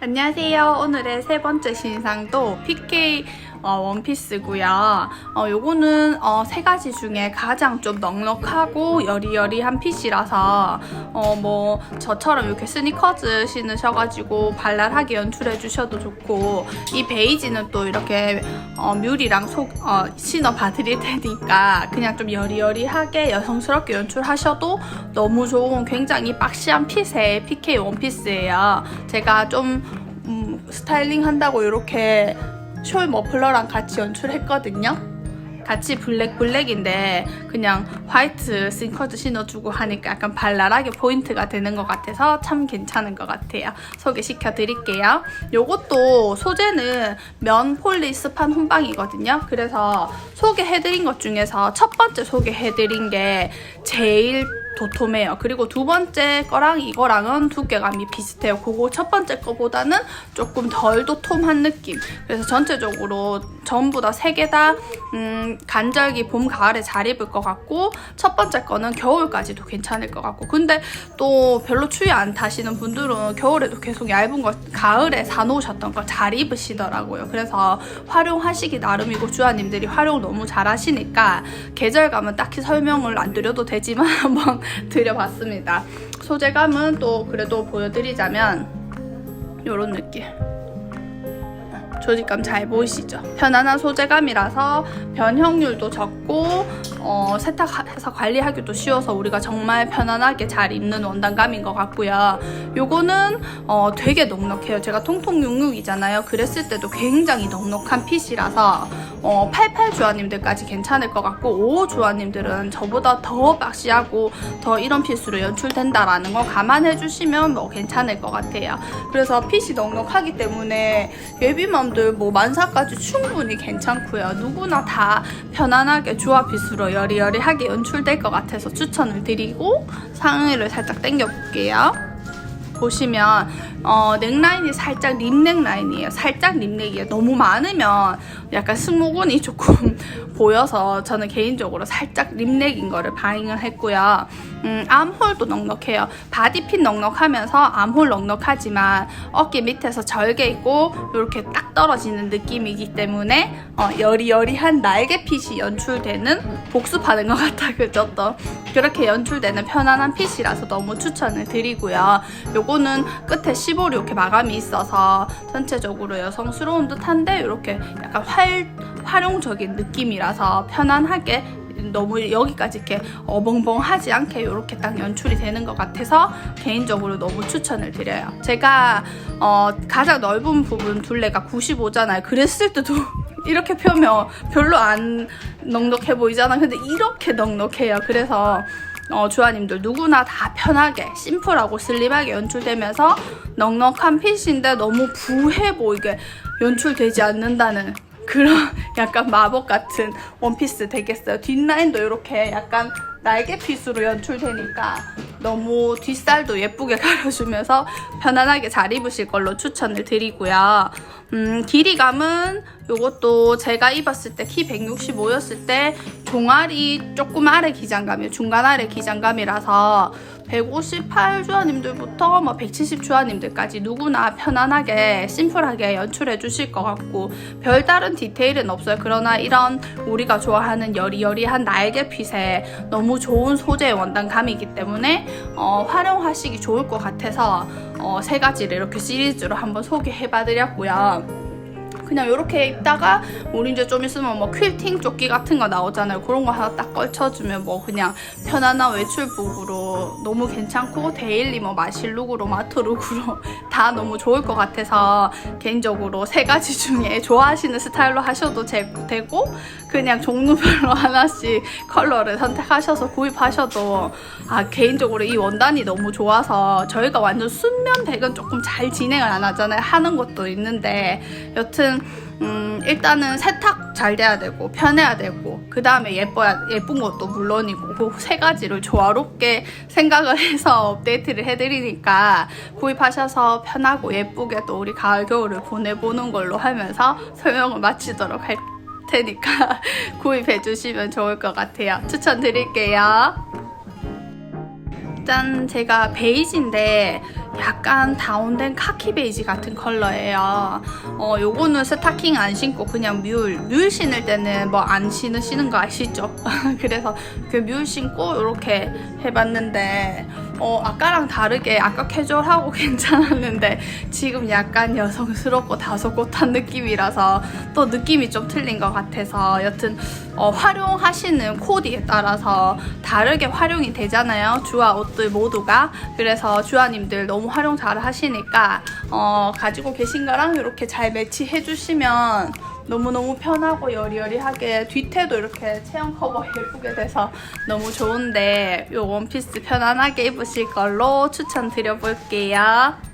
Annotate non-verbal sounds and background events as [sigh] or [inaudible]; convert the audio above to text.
안녕하세요. 오늘의 세 번째 신상도 PK 어, 원피스고요. 어, 요거는 어, 세 가지 중에 가장 좀 넉넉하고 여리여리한 핏이라서 어, 뭐 저처럼 이렇게 스니커즈 신으셔가지고 발랄하게 연출해 주셔도 좋고 이 베이지는 또 이렇게 어, 뮬이랑 속 어, 신어 봐드릴 테니까 그냥 좀 여리여리하게 여성스럽게 연출하셔도 너무 좋은 굉장히 박시한 핏의 PK 원피스예요. 제가 좀 음, 스타일링 한다고 이렇게 숄 머플러랑 같이 연출했거든요. 같이 블랙 블랙인데 그냥 화이트 싱커즈 신어주고 하니까 약간 발랄하게 포인트가 되는 것 같아서 참 괜찮은 것 같아요. 소개시켜 드릴게요. 요것도 소재는 면 폴리 스판 혼방이거든요. 그래서 소개해드린 것 중에서 첫 번째 소개해드린 게 제일 도톰해요. 그리고 두 번째 거랑 이거랑은 두께감이 비슷해요. 그거 첫 번째 거보다는 조금 덜 도톰한 느낌. 그래서 전체적으로 전부 다 세 개다 음, 간절기 봄 가을에 잘 입을 것 같고 첫 번째 거는 겨울까지도 괜찮을 것 같고 근데 또 별로 추위 안 타시는 분들은 겨울에도 계속 얇은 거 가을에 사놓으셨던 거잘 입으시더라고요. 그래서 활용하시기 나름이고 주아님들이 활용 너무 잘하시니까 계절감은 딱히 설명을 안 드려도 되지만 [laughs] 한번 드려봤습니다. 소재감은 또 그래도 보여드리자면 이런 느낌. 조직감 잘 보이시죠? 편안한 소재감이라서 변형률도 적고 어, 세탁해서 관리하기도 쉬워서 우리가 정말 편안하게 잘 입는 원단감인 것 같고요. 요거는 어, 되게 넉넉해요. 제가 통통육육이잖아요. 그랬을 때도 굉장히 넉넉한 핏이라서 어, 88 주아님들까지 괜찮을 것 같고 55 주아님들은 저보다 더 박시하고 더 이런 핏으로 연출된다라는 거 감안해 주시면 뭐 괜찮을 것 같아요. 그래서 핏이 넉넉하기 때문에 예비맘들 뭐 만사까지 충분히 괜찮고요. 누구나 다 편안하게 주아핏으로 여리여리하게 연출될 것 같아서 추천을 드리고 상의를 살짝 당겨 볼게요. 보시면 어, 넥라인이 살짝 립넥 라인이에요. 살짝 립넥이에요. 너무 많으면 약간 승모근이 조금 [laughs] 보여서 저는 개인적으로 살짝 립넥인 거를 바잉을 했고요. 음, 암홀도 넉넉해요. 바디핏 넉넉하면서 암홀 넉넉하지만 어깨 밑에서 절개 있고 이렇게 딱 떨어지는 느낌이기 때문에 어, 여리여리한 날개핏이 연출되는 복습하는 것 같아 [laughs] 그죠 또 그렇게 연출되는 편안한 핏이라서 너무 추천을 드리고요. 요거는 끝에 15로 이렇게 마감이 있어서 전체적으로 여성스러운 듯한데 이렇게 약간 활, 활용적인 느낌이라서 편안하게 너무 여기까지 이렇게 어벙벙하지 않게 이렇게 딱 연출이 되는 것 같아서 개인적으로 너무 추천을 드려요. 제가 어, 가장 넓은 부분 둘레가 95잖아요. 그랬을 때도 [laughs] 이렇게 펴면 별로 안 넉넉해 보이잖아. 근데 이렇게 넉넉해요. 그래서 어, 주아님들 누구나 다 편하게 심플하고 슬림하게 연출되면서 넉넉한 핏인데 너무 부해 보이게 연출되지 않는다는 그런 [laughs] 약간 마법 같은 원피스 되겠어요. 뒷라인도 이렇게 약간 날개핏으로 연출되니까 너무 뒷살도 예쁘게 [laughs] 가려주면서 편안하게 잘 입으실 걸로 추천을 드리고요. 음, 길이감은 이것도 제가 입었을 때 키 165였을 때 종아리 조금 아래 기장감이에요. 중간 아래 기장감이라서 158 주아님들부터 뭐 170 주아님들까지 누구나 편안하게 심플하게 연출해 주실 것 같고 별다른 디테일은 없어요. 그러나 이런 우리가 좋아하는 여리여리한 날개 핏에 너무 좋은 소재의 원단감이기 때문에 어, 활용하시기 좋을 것 같아서 어, 세 가지를 이렇게 시리즈로 한번 소개해 봐드렸고요. 그냥 이렇게 입다가 우리 이제 좀 있으면 뭐 퀼팅 조끼 같은 거 나오잖아요. 그런 거 하나 딱 걸쳐주면 뭐 그냥 편안한 외출복으로 너무 괜찮고 데일리 뭐 마실룩으로 마트룩으로 [laughs] 다 너무 좋을 것 같아서 개인적으로 세 가지 중에 좋아하시는 스타일로 하셔도 제- 되고 그냥 종류별로 [laughs] 하나씩 컬러를 선택하셔서 구입하셔도 아 개인적으로 이 원단이 너무 좋아서 저희가 완전 순면 백은 조금 잘 진행을 안 하잖아요. 하는 것도 있는데 여튼 음, 일단은 세탁 잘 돼야 되고 편해야 되고 그 다음에 예뻐야 예쁜 것도 물론이고 그 세 가지를 조화롭게 [laughs] 생각을 해서 업데이트를 해드리니까 구입하셔서 편하고 예쁘게 또 우리 가을 겨울을 보내보는 걸로 하면서 설명을 마치도록 할 테니까 [laughs] 구입해 주시면 좋을 것 같아요. 추천드릴게요. 짠 제가 베이지인데 약간 다운된 카키 베이지 같은 컬러예요. 어, 요거는 스타킹 안 신고 그냥 뮬, 뮬 신을 때는 뭐 안 신으시는 거 아시죠? [laughs] 그래서 그 뮬 신고 이렇게 해봤는데 어, 아까랑 다르게 아까 캐주얼하고 [laughs] 괜찮았는데 지금 약간 여성스럽고 다소곳한 느낌이라서 또 느낌이 좀 틀린 것 같아서 여튼 어, 활용하시는 코디에 따라서 다르게 활용이 되잖아요. 주아 옷들 모두가. 그래서 주아님들 너무 활용 잘 하시니까 어, 가지고 계신 거랑 이렇게 잘 매치해 주시면 너무너무 편하고 여리여리하게 뒤태도 이렇게 체형 커버 [laughs] 예쁘게 돼서 너무 좋은데 이 원피스 편안하게 입으실 걸로 추천드려 볼게요.